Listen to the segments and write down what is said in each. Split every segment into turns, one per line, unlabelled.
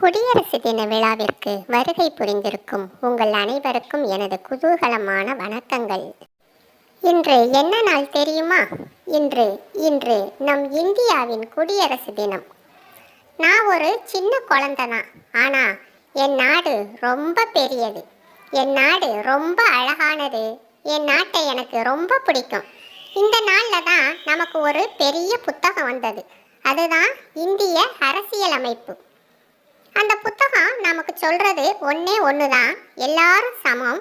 குடியரசு தின விழாவிற்கு வருகை புரிந்திருக்கும் உங்கள் அனைவருக்கும் எனது குதூகலமான வணக்கங்கள். இன்று என்ன நாள் தெரியுமா? இன்று இன்று நம் இந்தியாவின் குடியரசு தினம். நான் ஒரு சின்ன குழந்தை தான் ஆனால் என் நாடு ரொம்ப பெரியது. என் நாடு ரொம்ப அழகானது. என் நாட்டை எனக்கு ரொம்ப பிடிக்கும். இந்த நாளில் தான் நமக்கு ஒரு பெரிய புத்தகம் வந்தது. அதுதான் இந்திய அரசியலமைப்பு. அந்த புத்தகம் நமக்கு சொல்கிறது ஒன்றே ஒன்று தான் எல்லாரும் சமம்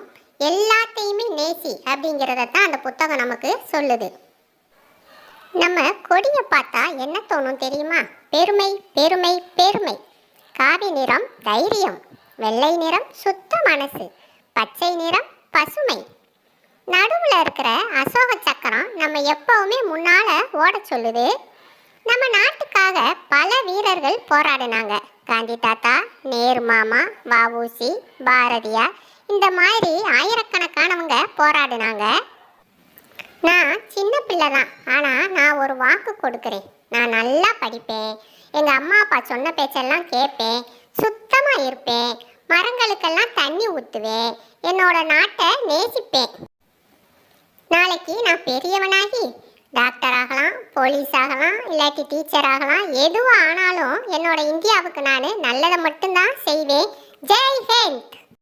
எல்லாத்தையுமே நேசி அப்படிங்கிறத தான் அந்த புத்தகம் நமக்கு சொல்லுது. நம்ம கொடியை பார்த்தா என்ன தோணும் தெரியுமா? பெருமை பெருமை பெருமை. காவி நிறம் தைரியம். வெள்ளை நிறம் சுத்த மனசு. பச்சை நிறம் பசுமை. நடுவில் இருக்கிற அசோக சக்கரம் நம்ம எப்பவுமே முன்னால் ஓட சொல்லுது. நம்ம நாட்டுக்காக பல வீரர்கள் போராடினாங்க. காந்தி தாத்தா நேரு மாமா வஉசி பாரதியார் இந்த மாதிரி ஆயிரக்கணக்கானவங்க போராடினாங்க. நான் சின்ன பிள்ளை தான் ஆனால் நான் ஒரு வாக்கு கொடுக்குறேன். நான் நல்லா படிப்பேன். எங்கள் அம்மா அப்பா சொன்ன பேச்செல்லாம் கேட்பேன். சுத்தமாக இருப்பேன். மரங்களுக்கெல்லாம் தண்ணி ஊற்றுவேன் என்னோட நாட்டை நேசிப்பேன். நாளைக்கு நான் பெரியவனாகி டாக்டர் போலீஸ் ஆகலாம் இல்லாட்டி டீச்சர் ஆகலாம் எதுவும் ஆனாலும் என்னோட இந்தியாவுக்கு நான் நல்லதை மட்டும்தான் செய்வேன். ஜெய் ஹிந்த்!